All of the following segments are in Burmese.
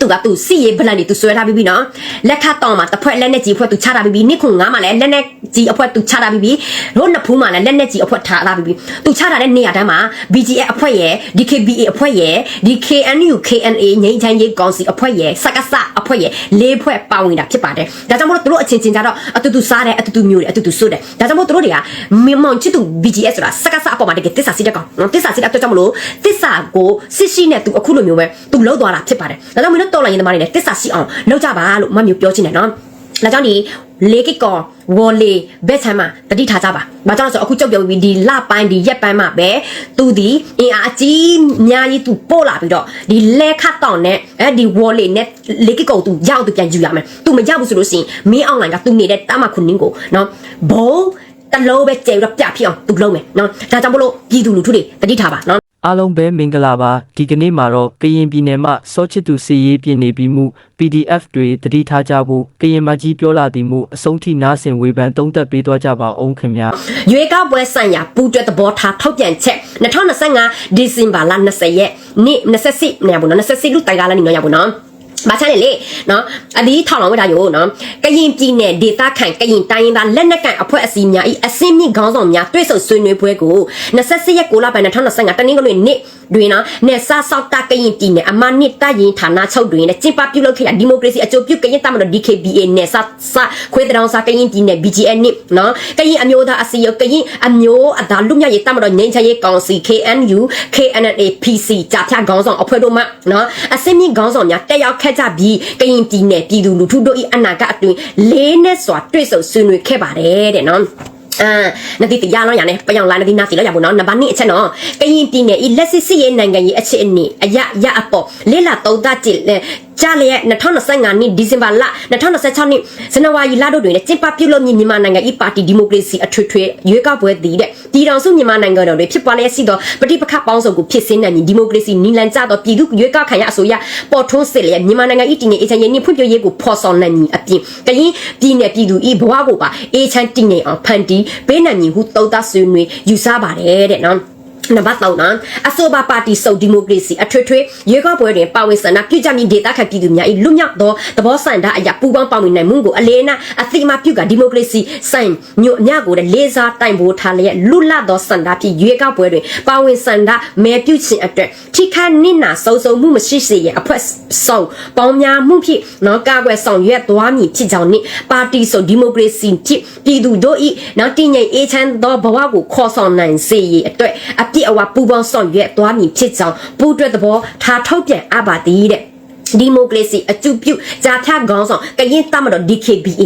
သူကသူစီရေးဗလန်တွေသူဆွဲထားပြီးပြီနော်လက်ခတ်တောင်းမှာတစ်ဖွဲ့လက်နဲ့ကြီးအဖွဲ့သူချထားပြီးပြီနိခုငါးမှာလည်းလက်နဲ့ကြီးအဖွဲ့သူချထားပြီးပြီတို့နှစ်ဖူးမှာလည်းလက်နဲ့ကြီးအဖွဲ့ထားထားပြီးပြီသူချထားတဲ့နေရာတိုင်းမှာ BGF အဖွဲ့ရဲ့ DKBA အဖွဲ့ရဲ့ DKNU KNA ငိမ့်ချမ်းရေးကောင်စီအဖွဲ့ရဲ့စကစအဖွဲ့ရဲ့လေးဖွဲ့ပါဝင်တာဖြစ်ပါတယ်ဒါကြောင့်မို့လို့သူတို့အချင်းချင်းကြတော့အတူတူစားတယ်အတူတူမျိုးတယ်အတူတူဆွတ်တယ်ဒါကြောင့်မို့သူတို့တွေကမမောင်ချစ်သူ BGS ဆိုတာစကစအပေါ်မှာတကယ်တစ္ဆာစီတဲ့ကောင်နော်တစ္ဆာစီတဲ့အတွက်ကြောင့်မလို့တစ္ဆာကိုစစ်ရှိနဲ့သူအခုလိုမျိုးပဲသူလှုပ်သွားတာဖြစ်ပါတယ်ဒါကြောင့်မလို့တော်လိုင်းရင်သမားတွေလည်းတစ္ဆာစီအောင်လုပ်ကြပါလို့မမျိုးပြောချင်တယ်နော်ဒါကြောင့်ဒီလေကီကောဝေါ်လေဘက်ဆမ်းမှာတတိထားကြပါ။ဘာကြောင့်လဲဆိုတော့အခုကြောက်ပြောပြီးဒီလပိုင်းဒီရက်ပိုင်းမှာပဲသူဒီအင်အားအကြီးအများကြီးသူပို့လာပြီးတော့ဒီလဲခတ်တောင်နဲ့အဲဒီဝေါ်လေနဲ့လေကီကောသူရောက်သူပြန်ယူရမယ်။ तू မရောက်ဘူးဆိုလို့ရှိရင်မင်းအွန်လိုင်းကသူနေတဲ့တာမခုနင်းကိုနော်ဘုံတလုံးပဲကျေတော့ပြဖြစ်အောင်သူလုပ်မယ်နော်။ဒါကြောင့်မလို့ပြည်သူလူထုတွေတတိထားပါနော် အားလုံးပဲမင်္ဂလာပါဒီကနေ့မှာတော့ကရင်ပြည်နယ်မှာစောချစ်သူစီရေးပြည်နေပြီးမှု PDF တွေတတိထားကြဖို့ကရင်မကြီးပြောလာသည်မှုအဆုံးထိနားဆင်ဝေဖန်သုံးသပ်ပေးသွားကြပါအောင်ခင်ဗျာရွေးကောက်ပွဲဆိုင်ရာပူးတွဲသဘောထားထောက်ပြန်ချက်2025ဒီဇင်ဘာလ20ရက်နေ့28နေရဘူးနော်28လူတိုင်ကလာနေနော်ရဘူးနော် မချမ်းလေလေနော်အဒီထောက်လောင်ဝတ်ထားယူနော်ကရင်ပြည်နယ်ဒေသခံကရင်တိုင်းရင်းသားလက်နက်ကန်အဖွဲ့အစည်းများဤအစင်းမြင့်ခေါင်းဆောင်များတွေ့ဆုံဆွေးနွေးပွဲကို28ရက်6လပိုင်း2025တနင်္ဂနွေနေ့ တွင်နော်နေဆာဆောက်တာကရင်ပြည်နယ်အမနစ်တရင်ဌာနချုပ်တွင်လည်းကျင်းပပြုလုပ်ခဲ့တဲ့ဒီမိုကရေစီအကျိုးပြုကရင်တမတော် DKBA နဲ့ဆာဆာခွေးတောင်စာကရင်ပြည်နယ် BGN နိနော်ကရင်အမျိုးသားအစည်းအရုံးကရင်အမျိုးအသားလူမျိုးရေးတမတော်ငိမ့်ချရေးကောင်စီ KNU KNLA PC ကြာဖြတ်ခေါင်းဆောင်အဖွဲ့တို့မှနော်အစင်းမြင့်ခေါင်းဆောင်များတက်ရောက်ခဲ့ကြပြီးကရင်ပြည်နယ်ပြည်သူလူထုတို့၏အနာဂတ်အတွင်းလေးနဲ့စွာတွေ့ဆုံဆွေးနွေးခဲ့ပါတယ်တဲ့နော် အာနတိတရားလောရနေပယောင်လာနတိနာတိလောရဘူးနော်နံပါတ်2အချက်နော်ကရင်ပြည်နယ်ဤလက်စစ်စစ်ရေးနိုင်ငံရေးအခြေအနေအရရအပေါ်လေးလာသုံးသပ်ကြည့် ကြားလျက်2025နှစ်ဒီဇင်ဘာလ2026နှစ်ဇန်နဝါရီလတို့တွင်လည်းကျင်းပပြုလုပ်မည်မြန်မာနိုင်ငံဤပါတီဒီမိုကရေစီအထွေထွေရွေးကောက်ပွဲတည်တဲ့ပြည်တော်စုမြန်မာနိုင်ငံတော်တွေဖြစ်ပွားလျက်ရှိသောပဋိပက္ခပေါင်းစုံကိုဖြစ်စင်းနိုင်မည်ဒီမိုကရေစီနီလန်ကျသောပြည်သူရွေးကောက်ခံရအစိုးရပေါ်ထွန်းစစ်လျက်မြန်မာနိုင်ငံဤတည်ငြိမ်အေးချမ်းရေးနှင့်ဖွံ့ဖြိုးရေးကိုဖော်ဆောင်နိုင်မည်အပြင်ကရင်ပြည်နယ်ပြည်သူဤဘဝကိုပါအေးချမ်းတည်ငြိမ်အောင်ဖန်တီးပေးနိုင်မည်ဟုသုံးသပ်ဆွေးနွေးယူဆပါတယ်တဲ့နော် နံပါတ်3နော်အဆိုပါပါတီစုံဒီမိုကရေစီအထွေထွေရွေးကောက်ပွဲတွင်ပါဝင်ဆန္ဒပြုကြမည်ဒေသခံပြည်သူများ၏လွတ်မြောက်သောသဘောဆန္ဒအရာပူးပေါင်းပါဝင်နိုင်မှုကိုအလေးအနက်အသိအမှတ်ပြုကဒီမိုကရေစီဆိုင်ညွတ်အမြကိုလည်းလေးစားတိုင်ပိုးထားလျက်လွတ်လပ်သောဆန္ဒဖြင့်ရွေးကောက်ပွဲတွင်ပါဝင်ဆန္ဒမဲပြုခြင်းအတွက်ထိခိုက်နစ်နာဆုံးဆုံးမှုမရှိစေရန်အဖွဲ့ဆောင်ပေါင်းများမှုဖြင့်နော်ကာကွယ်ဆောင်ရွက်သွားမည်ဖြစ်ကြောင်းနှင့်ပါတီစုံဒီမိုကရေစီဖြင့်ပြည်သူတို့၏နော်တည်ငြိမ်အေးချမ်းသောဘဝကိုခေါ်ဆောင်နိုင်စေရန်အတွက်အပြည့်အဝပူးပေါင်းဆောင်ရွက်သွားမည်ဖြစ်ကြောင်းပူးတွဲသဘောထားထုတ်ပြန်အပ်ပါသည်တဲ့ ဒီမိုကရေစီအကျုပြုဂျာဖြတ်ခေါင်းဆောင်ကရင်တမတော် DKBA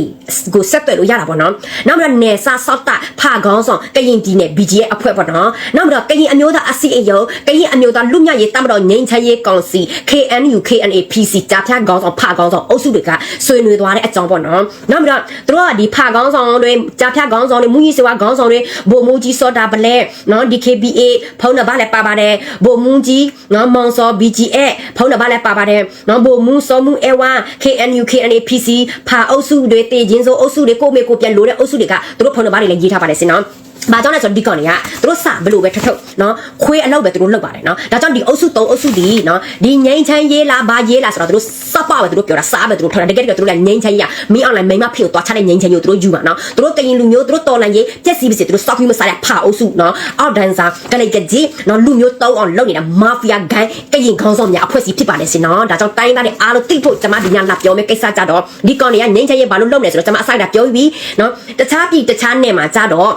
ကိုဆက်သွယ်လို့ရတာပေါ့နော်နောက်ပြီးတော့နေဆာဆောက်တာဖာခေါင်းဆောင်ကရင်ဒီနယ် BGA အဖွဲ့ပေါ့နော်နောက်ပြီးတော့ကရင်အမျိုးသားအစည်းအရုံးကရင်အမျိုးသားလူမျိုးရေးတမတော်ငိမ့်ချရေးကောင်စီ KNU KNA PC ဂျာဖြတ်ခေါင်းဆောင်ဖာခေါင်းဆောင်အုပ်စုတွေကဆွေးနွေးသွားတဲ့အကြောင်းပေါ့နော်နောက်ပြီးတော့သူတို့ကဒီဖာခေါင်းဆောင်တွေဂျာဖြတ်ခေါင်းဆောင်တွေမူကြီးစေဝါခေါင်းဆောင်တွေဗိုလ်မှူးကြီးစောတာဗလဲနော် DKBA ဖုန်းနံပါတ်လည်းပါပါတယ်ဗိုလ်မှူးကြီးနော်မောင်စော BGA ဖုန်းနံပါတ်လည်းပါပါတယ်နော်ဗိုလ်မှူးစောမှု A1 KNU KNA PC ဖာအုပ်စုတွေတေချင်းစိုးအုပ်စုတွေကိုမေကိုပြန်လို့တဲ့အုပ်စုတွေကသူတို့ဖုန်းနံပါတ်တွေလည်းရေးထားပါတယ်စင်နော် ဘာကြောင့်လဲဆိုတော့ဒီကောင်တွေကသူတို့စဘလို့ပဲထထုတ်နော်ခွေးအလောက်ပဲသူတို့လောက်ပါတယ်နော်ဒါကြောင့်ဒီအုပ်စု၃အုပ်စုဒီနော်ဒီငိမ့်ချမ်းရေးလားဘာရေးလားဆိုတော့သူတို့စပပဲသူတို့ပြောတာစားပဲသူတို့ထော်တာတကယ်တကယ်သူတို့လည်းငိမ့်ချမ်းရေးကမင်းအွန်လိုင်းမိမဖေကိုတွားချတဲ့ငိမ့်ချမ်းရေးကိုသူတို့ယူပါနော်သူတို့ကရင်လူမျိုးသူတို့တော်လန်ရေးပြက်စီးပါစေသူတို့စောက်ပြီးမစားတဲ့ဖာအုပ်စုနော်အောက်ဒန်ဆာကလေးကကြီးနော်လူမျိုးတုံးအောင်လုပ်နေတာမာဖီယာဂိုင်းကရင်ခေါင်းဆောင်များအဖွဲ့အစည်းဖြစ်ပါတယ်စင်နော်ဒါကြောင့်တိုင်းသားတွေအားလုံးသိဖို့ကျွန်မဒီညလာပြောမယ်ကိစ္စကြတော့ဒီကောင်တွေကငိမ့်ချမ်းရေးဘာလို့လုပ်နေလဲဆိုတော့ကျွန်မအဆိုင်တာပြောပြီးနော်တခြားပြည်တခြားနယ်မှာကြတော့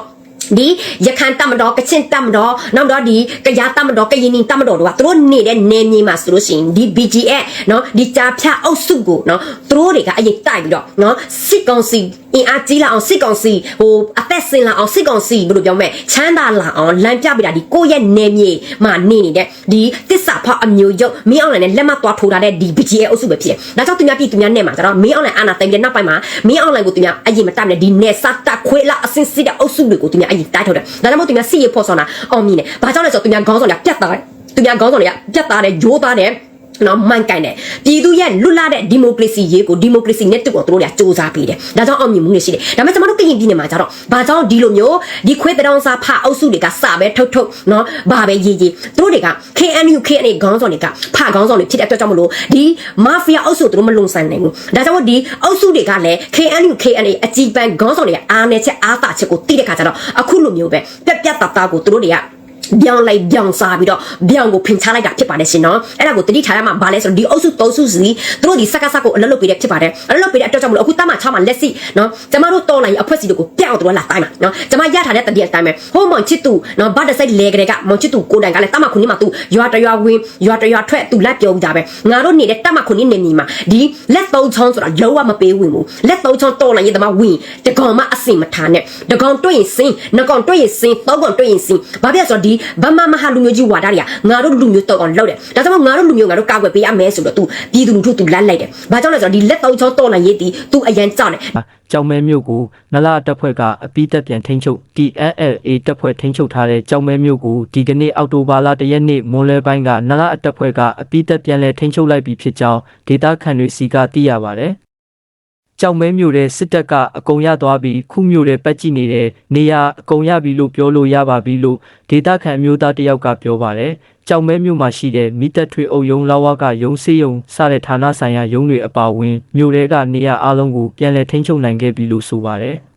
ဒီရခိုင်တမတော်ကချင်တမတော်နောက်တော့ဒီကရားတမတော်ကရင်နီတမတော်တို့ကသူတို့နေတဲ့နေမြေမှာဆိုလို့ရှိရင်ဒီ BGA เนาะဒီကြာဖြတ်အုပ်စုကိုเนาะသူတို့တွေကအရေးတိုက်ပြီးတော့เนาะစစ်ကောင်စီ အင်အားကြီးလာအောင်စစ်ကောင်စီဟိုအသက်စင်လာအောင်စစ်ကောင်စီဘယ်လိုပြောမလဲချမ်းသာလာအောင်လမ်းပြပြတာဒီကိုယ့်ရဲ့နေမြေမှာနေနေတဲ့ဒီတစ္ဆာဖောက်အမျိုးရုပ်မင်းအောင်လိုင်းနဲ့လက်မသွားထိုးထားတဲ့ဒီ BGA အုပ်စုပဲဖြစ်တယ်ဒါကြောင့်သူများပြည်သူများနဲ့မှာကျတော့မင်းအောင်လိုင်းအာနာတိုင်တဲ့နောက်ပိုင်းမှာမင်းအောင်လိုင်းကိုသူများအရင်မတတ်နဲ့ဒီနေစတာခွေးလာအစင်စစ်တဲ့အုပ်စုတွေကိုသူများအရင်တိုက်ထုတ်တယ်ဒါကြောင့်မို့သူများစစ်ရေးဖော်ဆောင်တာအောင်မြင်တယ်ဘာကြောင့်လဲဆိုတော့သူများခေါင်းဆောင်တွေကပြတ်သားတယ်သူများခေါင်းဆောင်တွေကပြတ်သားတယ်ဂျိုးသားတယ် နော်မှန်ကန်တယ်ပြည်သူရဲ့လွတ်လပ်တဲ့ဒီမိုကရေစီရေးကိုဒီမိုကရေစီနဲ့တူအောင်တို့တွေကစ조사ပေးတယ်ဒါကြောင့်အောင်မြင်မှုတွေရှိတယ်ဒါပေမဲ့ကျွန်တော်တို့ကရင်ပြည်နယ်မှာကျတော့ဘာကြောင့်ဒီလိုမျိုးဒီခွေးတောင်စားဖအုပ်စုတွေကစပဲထုတ်ထုတ်နော်ဘာပဲရေးရေးတို့တွေက KNU KNA ခေါင်းဆောင်တွေကဖခေါင်းဆောင်တွေဖြစ်တဲ့အတွက်ကြောင့်မလို့ဒီမာဖီးယားအုပ်စုတို့မလုံဆိုင်နိုင်ဘူးဒါကြောင့်မို့ဒီအုပ်စုတွေကလည်း KNU KNA အကြီးပန်းခေါင်းဆောင်တွေကအားနေချက်အားသာချက်ကိုတိတဲ့ခါကျတော့အခုလိုမျိုးပဲပြက်ပြက်တတာကိုတို့တွေက ပြောင်းလိုက်ပြောင်းစားပြီးတော့ပြောင်းကိုဖင်ချလိုက်တာဖြစ်ပါတယ်ရှင်နော်အဲ့ဒါကိုတတိထားရမှာဘာလဲဆိုတော့ဒီအုပ်စုသုံးစုစီသူတို့ဒီစက္ကစကိုအလုပ်လုပ်ပေးတဲ့ဖြစ်ပါတယ်အလုပ်လုပ်ပေးတဲ့အတွက်ကြောင့်မလို့အခုတမ6မှာလက်စီနော်ကျမတို့တော်လိုက်အဖွဲ့စီတို့ကိုပြောင်းတို့လာတိုင်းမှာနော်ကျမရထားတဲ့တတိယတိုင်းမှာဟိုးမောင်ချစ်သူနော်ဗတ်တဆိုင်လေကလေးကမောင်ချစ်သူကိုတိုင်ကလည်းတမခုနှစ်မှာသူရွာတရွာဝင်ရွာတရွာထွက်သူလက်ပြုံးကြပဲငါတို့နေတဲ့တမခုနှစ်နေမီမှာဒီလက်သုံးချောင်းဆိုတာလုံးဝမပေးဝင်ဘူးလက်သုံးချောင်းတော်လိုက်ရတဲ့မှာဝင်တကောင်မှအစင်မထားနဲ့တကောင်တွေ့ရင်စင်းနှကောင်တွေ့ရင်စင်းသုံးကောင်တွေ့ရင်စင်းဘာဖြစ်လဲဆိုတော့ဒီဗမာမဟာလူမျိုးကြီးဝါဒတွေကငါတို့လူမျိုးတော့အောင်လောက်တယ်ဒါကြောင့်ငါတို့လူမျိုးငါတို့ကာကွယ်ပေးရမယ်ဆိုတော့ तू ပြည်သူလူထု तू လက်လိုက်တယ်ဘာကြောင့်လဲဆိုတော့ဒီလက်သုံးချောင်းတော်လိုက်ရည် तू အရန်ကြောက်တယ် ကြောင်မဲမြို့ကိုနလတပ်ဖွဲ့ကအပိသက်ပြန်ထိန်းချုပ် TNLA တပ်ဖွဲ့ထိန်းချုပ်ထားတဲ့ကြောင်မဲမြို့ကိုဒီကနေ့အောက်တိုဘာလ၁ရက်နေ့မွန်းလွဲပိုင်းကနလတပ်ဖွဲ့ကအပိသက်ပြန်လဲထိန်းချုပ်လိုက်ပြီဖြစ်ကြောင်းဒေသခံတွေစီကသိရပါတယ်။ ကြောင်မဲမြို့တဲ့စစ်တပ်ကအကုံရသွားပြီးခုမြို့တဲ့ပတ်ကြည့်နေတဲ့နေရာအကုံရပြီလို့ပြောလို့ရပါပြီလို့ဒေသခံအမျိုးသားတယောက်ကပြောပါတယ်။ကြောင်မဲမြို့မှာရှိတဲ့မိသက်ထွေအုပ်ယုံလာဝကယုံစေးယုံစတဲ့ဌာနဆိုင်ရာယုံတွေအပါအဝင်မြို့တွေက နေရာအလုံးကိုပြန်လည်ထိန်းချုပ်နိုင်ခဲ့ပြီလို့ဆိုပါတယ်။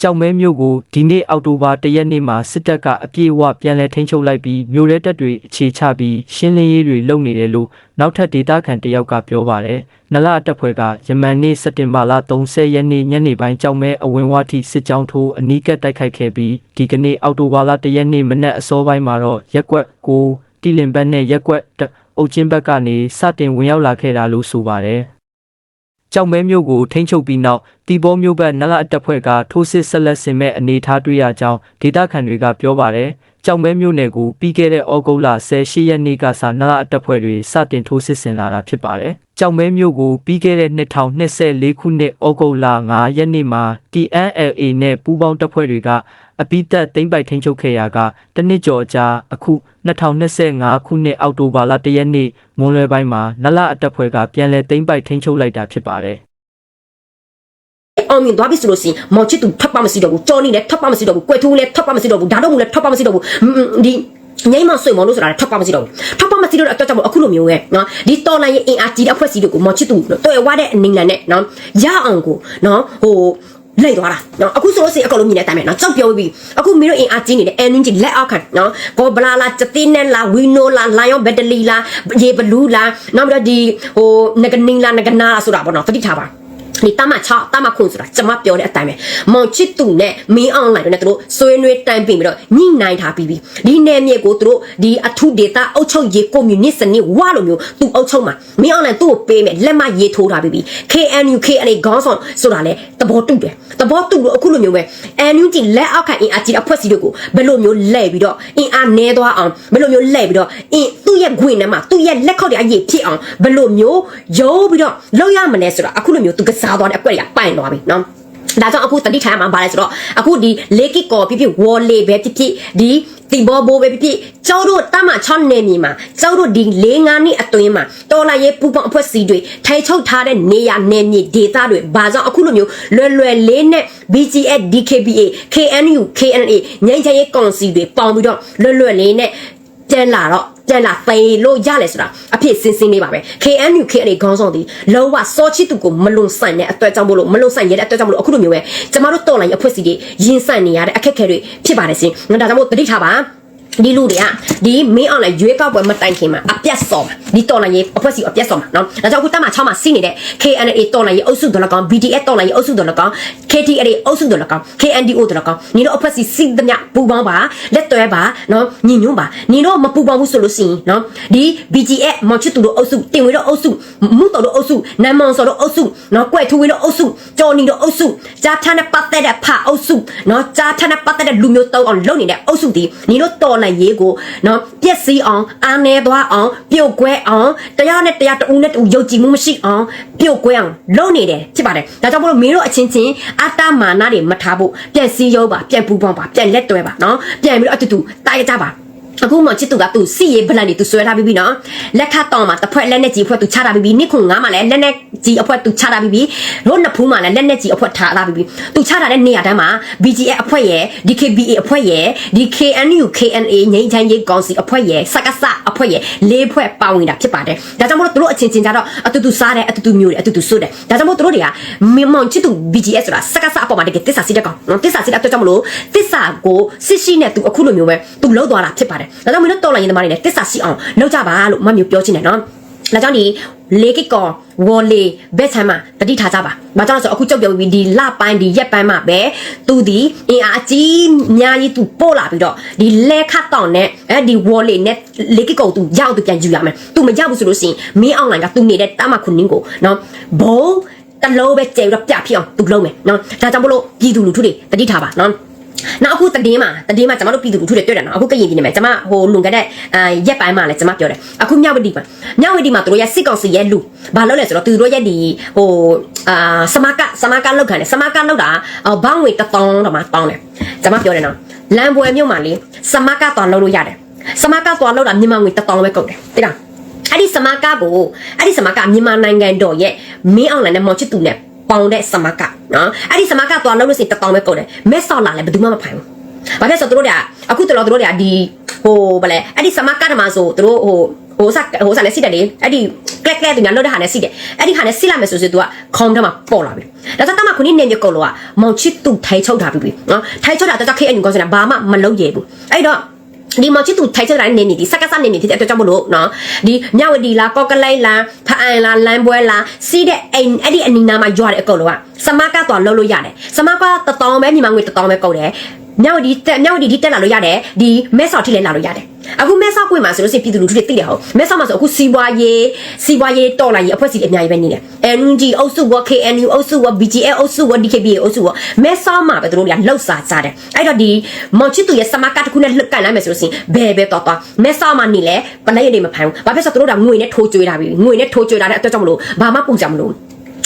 ကြောင်မဲမြို့ကိုဒီနေ့အောက်တိုဘာ၁ရက်နေ့မှာစစ်တပ်ကအပြည့်အဝပြန်လည်ထိန်းချုပ်လိုက်ပြီးမြို့ရဲတပ်တွေအခြေချပြီးရှင်းလင်းရေးတွေလုပ်နေတယ်လို့နောက်ထပ်ဒေသခံတယောက်ကပြောပါတယ်။နလတပ်ဖွဲ့ကယမန်နေ့စက်တင်ဘာလ30ရက်နေ့ညနေပိုင်းကြောင်မဲအဝင်ဝထိစစ်ကြောင်းထိုးအနီးကပ်တိုက်ခိုက်ခဲ့ပြီးဒီကနေ့အောက်တိုဘာလ၁ရက်နေ့မနက်အစောပိုင်းမှာတော့ရက်ကွက်ကိုတီလင်ဘတ်နဲ့ရက်ကွက်တအုပ်ချင်းဘက်ကနေစတင်ဝင်ရောက်လာခဲ့တာလို့ဆိုပါတယ်။ ကြောင်မဲမျိုးကိုထိန်းချုပ်ပြီးနောက်တီဘောမျိုးဘက်နလအတပ်ဖွဲ့ကထိုးစစ်ဆက်လက်ဆင်မဲ့အနေအထားတွေ့ရကြောင်းဒေသခံတွေကပြောပါတယ်။ကြောင်မဲမျိုးနယ်ကိုပြီးခဲ့တဲ့ဩဂုတ်လ18ရက်နေ့ကစနလအတပ်ဖွဲ့တွေစတင်ထိုးစစ်ဆင်လာတာဖြစ်ပါတယ်။ကြောင်မဲမျိုးကိုပြီးခဲ့တဲ့2024ခုနှစ်ဩဂုတ်လ9ရက်နေ့မှာ TNLA နဲ့ပူးပေါင်းတပ်ဖွဲ့တွေက အပိသက်သိမ့်ပိုက်ထိန်းချုပ်ခဲ့ရာကတနစ်ကျော်အကြာအခု2025ခုနှစ်အောက်တိုဘာလ1ရက်နေ့မွန်းလွဲပိုင်းမှာနလအတပ်ဖွဲ့ကပြန်လည်သိမ့်ပိုက်ထိန်းချုပ်လိုက်တာဖြစ်ပါတယ်အောင်မြင်သွားပြီဆိုလို့ရှိရင်မောင်ချစ်သူထပ်ပါမရှိတော့ဘူးကြော်နေလည်းထပ်ပါမရှိတော့ဘူးကွယ်ထူးလည်းထပ်ပါမရှိတော့ဘူးဒါတော့မူလည်းထပ်ပါမရှိတော့ဘူးဒီငိမ့်မဆွေမောင်လို့ဆိုတာလည်းထပ်ပါမရှိတော့ဘူးထပ်ပါမရှိတော့အတွက်ကြောင့်အခုလိုမျိုးရဲ့နော်ဒီတော်လိုင်းရဲ့အင်အားကြီးတဲ့အဖွဲ့အစည်းတွေကိုမောင်ချစ်သူတော်ရဝတဲ့အနေနဲ့နော်ရအောင်ကိုနော်ဟို လိုက်သွားတာနော်အခုဆိုလို့ရှိရင်အကောင်လုံးမြင်တဲ့အတိုင်းပဲနော်ကြောက်ပြောပြီးအခုမင်းတို့အင်အားကြီးနေတဲ့အန်နင်းကြီးလက်အောက်ခံနော်ဘောဘလာလာစတင်းနဲ့လာဝီနိုလာလိုင်ယောဘက်တလီလာရေဘလူးလာနောက်ပြီးတော့ဒီဟိုငကနင်းလာငကနာဆိုတာပေါ့နော်သတိထားပါ ဒီတမချတမခွန်ဆိုတာကျွန်မပြောတဲ့အတိုင်းပဲမောင်ချစ်သူနဲ့မင်းအောင်လိုင်းတို့နဲ့သူတို့ဆွေးနွေးတိုင်ပင်ပြီးတော့ညှိနှိုင်းထားပြီးပြီဒီနယ်မြေကိုသူတို့ဒီအထုဒေတာအုပ်ချုပ်ရေးကွန်မြူနစ်စနစ်ဝါလိုမျိုးသူအုပ်ချုပ်မှာမင်းအောင်လိုင်းသူ့ကိုပေးမယ်လက်မရေးထိုးထားပြီးပြီ KNU KNA ခေါင်းဆောင်ဆိုတာလေသဘောတူတယ်သဘောတူလို့အခုလိုမျိုးပဲ NUG လက်အောက်ခံအင်အားကြီးအဖွဲ့အစည်းတို့ကိုဘယ်လိုမျိုးလဲပြီးတော့အင်အားနဲသွားအောင်ဘယ်လိုမျိုးလဲပြီးတော့အင်းသူ့ရဲ့ခွင်ထဲမှာသူ့ရဲ့လက်ခောက်တွေအရေးဖြစ်အောင်ဘယ်လိုမျိုးရိုးပြီးတော့လောက်ရမလဲဆိုတာအခုလိုမျိုးသူကစားသွားတဲ့အကွက်တွေကပိုင်သွားပြီနော်ဒါကြောင့်အခုတတိထိုင်မှာဗာလဲဆိုတော့အခုဒီလေကစ်ကောဖြစ်ဖြစ်ဝေါ်လေပဲဖြစ်ဖြစ်ဒီတီဘောဘိုးပဲဖြစ်ဖြစ်ကျောတို့တမ6နေမြေမှာကျောတို့ဒီ၄၅နှစ်အတွင်းမှာတော်လာရေးပူပေါင်းအဖွဲ့စီတွေထိုင်ချုပ်ထားတဲ့နေရနေမြေဒေသတွေဘာကြောင့်အခုလိုမျိုးလွယ်လွယ်လေးနဲ့ BGF DKBA KNU KNA ငိမ့်ချရေးကောင်စီတွေပေါင်းပြီးတော့လွယ်လွယ်လေးနဲ့ပြန်လာတော့ ပြန်လာသိလို့ရလဲဆိုတာအဖြစ်စင်းစင်းလေးပါပဲ KNU KNA ခေါင်းဆောင်ဒီလောကစောချစ်သူကိုမလွန်ဆိုင်တဲ့အတွက်ကြောင့်မလို့မလွန်ဆိုင်ရတဲ့အတွက်ကြောင့်မလို့အခုလိုမျိုးပဲကျမတို့တော်လိုင်းအဖွဲ့စီတွေရင်ဆိုင်နေရတဲ့အခက်အခဲတွေဖြစ်ပါတယ်ရှင်။ဒါကြောင့်မို့တတိထားပါ ဒီလူတွေကဒီမင်းအောင်လိုက်ရွေးကောက်ပွဲမတိုင်ခင်မှာအပြတ်စော်မှာဒီတော်လိုင်းရေးအဖွဲ့စီအပြတ်စော်မှာနော်ဒါကြောင့်အခုတမ6မှာစီးနေတဲ့ KNA တော်လိုင်းရေးအုပ်စုတော်လကောင် BDS တော်လိုင်းရေးအုပ်စုတော်လကောင် KTRA အုပ်စုတော်လကောင် KNDO တော်လကောင်ညီတို့အဖွဲ့စီစီးသမျှပူပေါင်းပါလက်တွဲပါနော်ညီညွတ်ပါညီတို့မပူပေါင်းဘူးဆိုလို့ရှိရင်နော်ဒီ BGS မောင်ချစ်သူတို့အုပ်စုတင်ဝေတို့အုပ်စုမူတော်တို့အုပ်စုနမ်မောင်စော်တို့အုပ်စုနော်ကွဲ့ထူဝေတို့အုပ်စုကြော်နီတို့အုပ်စုဂျာထန်နဲ့ပတ်သက်တဲ့ဖအုပ်စုနော်ဂျာထန်နဲ့ပတ်သက်တဲ့လူမျိုးတောင်းအောင်လုပ်နေတဲ့အုပ်စုဒီညီတို့တော်လိုင်းရေးကိုနော်ပြက်စီးအောင်အားနေသွားအောင်ပြုတ်ကွဲအောင်တရားနဲ့တရားတူနဲ့တူယုံကြည်မှုမရှိအောင်ပြုတ်ကွဲအောင်လုပ်နေတယ်ဖြစ်ပါတယ်ဒါကြောင့်မို့လို့မင်းတို့အချင်းချင်းအတ္တမာနတွေမထားဖို့ပြန်စည်းရုံးပါပြန်ပူပေါင်းပါပြန်လက်တွဲပါနော်ပြန်ပြီးတော့အတူတူတိုက်ကြပါ အခုမှချစ်သူကသူစီရေးဗလန်နေသူဆွဲထားပြီးပြီနော်လက်ခတ်တောင်းမှာတစ်ဖွဲ့လက်နဲ့ကြီးအဖွဲ့သူချထားပြီးပြီနှစ်ခုငါးမှာလည်းလက်နဲ့ကြီးအဖွဲ့သူချထားပြီးပြီတို့နှစ်ဖူးမှာလည်းလက်နဲ့ကြီးအဖွဲ့ထားထားပြီးပြီသူချထားတဲ့နေရာတိုင်းမှာ BGF အဖွဲ့ရဲ့ DKBA အဖွဲ့ရဲ့ DKNU KNA ငိမ့်ချမ်းရေးကောင်စီအဖွဲ့ရဲ့စကစအဖွဲ့ရဲ့လေးဖွဲ့ပါဝင်တာဖြစ်ပါတယ်ဒါကြောင့်မို့လို့တို့အချင်းချင်းကြတော့အတူတူစားတယ်အတူတူမျိုးတယ်အတူတူစွတ်တယ်ဒါကြောင့်မို့တို့တွေကမမောင်ချစ်သူ BGS ဆိုတာစကစအပေါ်မှာတကယ်တစ္ဆာစီတဲ့ကောင်နော်တစ္ဆာစီတဲ့အတွက်ကြောင့်မလို့တစ္ဆာကိုစစ်ရှိနဲ့သူအခုလိုမျိုးပဲသူလှုပ်သွားတာဖြစ်ပါတယ်ဒါကြောင့်မလို့တော်လိုင်းရင်သမားတွေလည်းတစ္ဆာစီအောင်လုပ်ကြပါလို့မမျိုးပြောချင်တယ်နော်ဒါကြောင့်ဒီလေကီကောဝေါ်လေဘက်ချမ်းမှာတတိထားကြပါ။ဘာကြောင့်လဲဆိုတော့အခုကြောက်ပြောပြီးဒီလပိုင်းဒီရက်ပိုင်းမှာပဲသူဒီအင်အားအကြီးအများကြီးသူပို့လာပြီးတော့ဒီလဲခတ်တောင်နဲ့အဲဒီဝေါ်လေနဲ့လေကီကောသူရောက်သူပြန်ယူရမယ်။ तू မရောက်ဘူးဆိုလို့ရှိရင်မင်းအွန်လိုင်းကသူနေတဲ့တာမခုနင်းကိုနော်ဘုံတလုံးပဲကျေတော့ပြဖြစ်အောင်သူလုပ်မယ်နော်။ဒါကြောင့်မလို့ပြည်သူလူထုတွေတတိထားပါနော်။ နောက်အခုတည်င်းမှာတည်င်းမှာကျွန်တော်တို့ပြည်သူလူထုတွေတွေ့တယ်နော်အခုကရင်ပြည်နယ်မှာကျွန်မဟိုလွန်ခဲ့တဲ့အာရက်ပိုင်းမှာလည်းကျွန်မပြောတယ်အခုမြောက်ဝတီမှာမြောက်ဝတီမှာတို့ရဲ့စစ်ကောင်စီရဲ့လူဘာလုပ်လဲဆိုတော့သူတို့ရဲ့ဒီဟိုအာစမကစမကလောက်ခံတယ်စမကလောက်တာဘောင်းငွေတထောင်းတော့မှတောင်းတယ်ကျွန်မပြောတယ်နော်လမ်းပွဲမြို့မှာလေစမကသွားလောက်လို့ရတယ်စမကသွားလောက်တာမြန်မာငွေတထောင်းပဲကုန်တယ်တိလားအဲ့ဒီစမကကိုအဲ့ဒီစမကမြန်မာနိုင်ငံတော်ရဲ့မင်းအောင်လန်နဲ့မောင်ချစ်သူနဲ့ ပေါင်တဲ့စမကနော်အဲ့ဒီစမကသွားလို့လို့ဆိုတတောင်းပဲကုန်တယ်မဲဆောက်လာလဲဘယ်သူမှမဖိုင်ဘူးဘာဖြစ်ဆိုသူတို့တွေကအခုတော်တော်သူတို့တွေကဒီဟိုဗလဲအဲ့ဒီစမကတမဆိုသူတို့ဟိုဟိုဆက်ဟိုဆက်လည်းစစ်တယ်လေအဲ့ဒီကလက်ကလက်သူညာလွတ်တဲ့ဟာနဲ့စစ်တယ်အဲ့ဒီဟာနဲ့စစ်လိုက်မယ်ဆိုဆိုသူကခေါင်းထဲမှာပေါ်လာပြီဒါဆိုတမခုနိနေမြကုတ်လောကမောင်ချစ်သူထိုင်ချုပ်ထားပြီနော်ထိုင်ချုပ်တာတော့ KNU ကောစနာဘာမှမလုပ်ရဘူးအဲ့တော့ ဒီမချစ်သူထိုက်ချက်တိုင်းနေနေဒီစက်ကစနေနေဖြစ်တဲ့အတွက်ကြောင့်မလို့နော်ဒီမြဝတီလားကော့ကလိုက်လားဖအန်လားလမ်းပွဲလားစီးတဲ့အိမ်အဲ့ဒီအနီနာမှာရွာတဲ့အကုတ်လောကစမကတော့လှုပ်လို့ရတယ်စမကတတောင်းပဲညီမငွေတတောင်းပဲကုတ်တယ် မြဝတီတက်မြဝတီဒီတက်လာလို့ရတယ်ဒီမဲဆောက်ထိလည်းလာလို့ရတယ်အခုမဲဆောက်ကွင်းမှာဆိုလို့ရှိရင်ပြည်သူလူထုတွေသိတယ်ဟုတ်မဲဆောက်မှာဆိုအခုစီးပွားရေးစီးပွားရေးတော်လာရေးအဖွဲ့အစည်းတွေအများကြီးပဲနေတယ် NUG အုပ်စုဝ KNU အုပ်စုဝ BGL အုပ်စုဝ DKBA အုပ်စုဝမဲဆောက်မှာပဲသူတို့တွေကလှုပ်စာကြတယ်အဲ့တော့ဒီမောင်ချစ်သူရဲ့စမကတစ်ခုနဲ့လှုပ်ကန်လိုက်မယ်ဆိုလို့ရှိရင်ဘယ်ပဲတော့တော့မဲဆောက်မှာနေလဲပလက်ရည်တွေမဖမ်းဘူးဘာဖြစ်ဆိုတော့သူတို့ကငွေနဲ့ထိုးကြွေးတာပြီငွေနဲ့ထိုးကြွေးတာတဲ့အတွက်ကြောင့်မလို့ဘာမှပူကြမလို့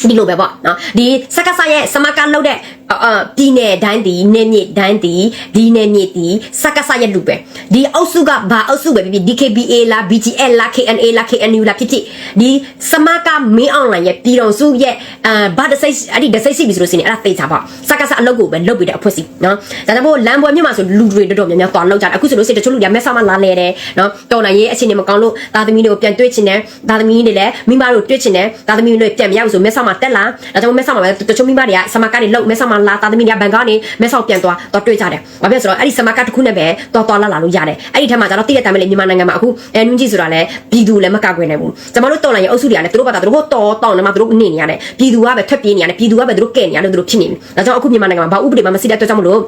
ဒီလိုပဲပေါ့နော်ဒီစက္ကဆရဲ့စမကလောက်တဲ့ အာပြည်နယ်တိုင်းဒီနေမြေတိုင်းဒီဒီနေမြေဒီစက္ကဆရဲ့လူပဲဒီအုပ်စုကဘာအုပ်စုပဲဖြစ်ဖြစ် DKBA လား BGL လား KNA လား KNU လားဖြစ်ဖြစ်ဒီစမကမင်းအွန်လိုင်းရဲ့ပြည်တော်စုရဲ့အာဘာတစိတ်အဲ့ဒီတစိတ်စီပြီဆိုလို့ရှိရင်အဲ့ဒါသိချပါစက္ကဆအလုပ်ကိုပဲလုပ်ပြီးတဲ့အဖွဲ့စီနော်ဒါကြောင့်မို့လမ်းပေါ်မြို့မှာဆိုလူတွေတော်တော်များများသွားလောက်ကြတယ်အခုဆိုလို့ရှိရင်တချို့လူတွေကမဲဆောက်မှလာလဲတယ်နော်တော်နိုင်ရေးအခြေအနေမကောင်းလို့သားသမီးတွေကိုပြန်တွေ့ချင်တယ်သားသမီးတွေလည်းမိမတို့တွေ့ချင်တယ်သားသမီးတွေပြန်မရဘူးဆိုမဲဆောက်မှတက်လာဒါကြောင့်မဲဆောက်မှာပဲတချို့မိမတွေကစမကနေလောက်မဲဆောက်မှာလာသားသမီးတွေကဘန်ကနေမဲဆောက်ပြန်သွားတော့တွေ့ကြတယ်ဘာဖြစ်ဆိုတော့အဲ့ဒီစမကတစ်ခုနဲ့ပဲတော်တော်လာလာလို့ရတယ်အဲ့ဒီထက်မှကျတော့တိတဲ့တိုင်မလေးမြန်မာနိုင်ငံမှာအခုအဲနွန်းကြီးဆိုတာလည်းပြည်သူလည်းမကကွယ်နိုင်ဘူးကျွန်တော်တို့တော်လိုင်းရဲ့အုပ်စုတွေကလည်းသူတို့ဘာသာသူတို့တော်တောင်းနေမှာသူတို့နေနေရတယ်ပြည်သူကပဲထွက်ပြေးနေရတယ်ပြည်သူကပဲသူတို့ကဲနေရတယ်သူတို့ဖြစ်နေတယ်ဒါကြောင့်အခုမြန်မာနိုင်ငံမှာဘာဥပဒေမှမရှိတဲ့အတွက်ကြောင့်မလို့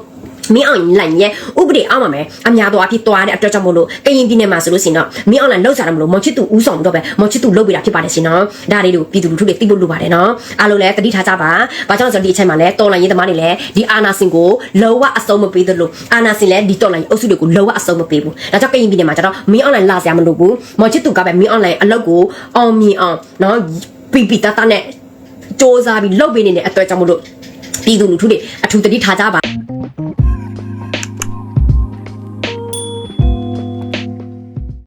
မင်းအောင်လိုင်ရဲ့ဥပဒေအောက်မှာမယ်အများတော်အဖြစ်သွားတဲ့အတွက်ကြောင့်မို့လို့ကရင်ပြည်နယ်မှာဆိုလို့ရှိရင်တော့မင်းအောင်လိုင်လောက်စားတယ်မလို့မော်ချစ်သူဦးဆောင်တော့ပဲမော်ချစ်သူလုပ်ပေးတာဖြစ်ပါတယ်ရှင်နော်ဒါလေးတို့ပြည်သူလူထုတွေသိဖို့လိုပါတယ်နော်အားလုံးလည်းတတိထားကြပါဘာကြောင့်လဲဆိုတော့ဒီအချိန်မှာလည်းတော်လိုင်ရေးသမားတွေလည်းဒီအာနာစင်ကိုလောဝအစုံမပေးသလိုအာနာစင်လည်းဒီတော်လိုင်အုပ်စုတွေကိုလောဝအစုံမပေးဘူးဒါကြောင့်ကရင်ပြည်နယ်မှာကျတော့မင်းအောင်လိုင်လာစရာမလိုဘူးမော်ချစ်သူကပဲမင်းအောင်လိုင်အလုပ်ကိုအောင်မြင်အောင်နော်ပီပီတတနဲ့စ조사ပြီးလုပ်ပေးနေတဲ့အတွက်ကြောင့်မို့လို့ပြည်သူလူထုတွေအထူးတတိထားကြပါ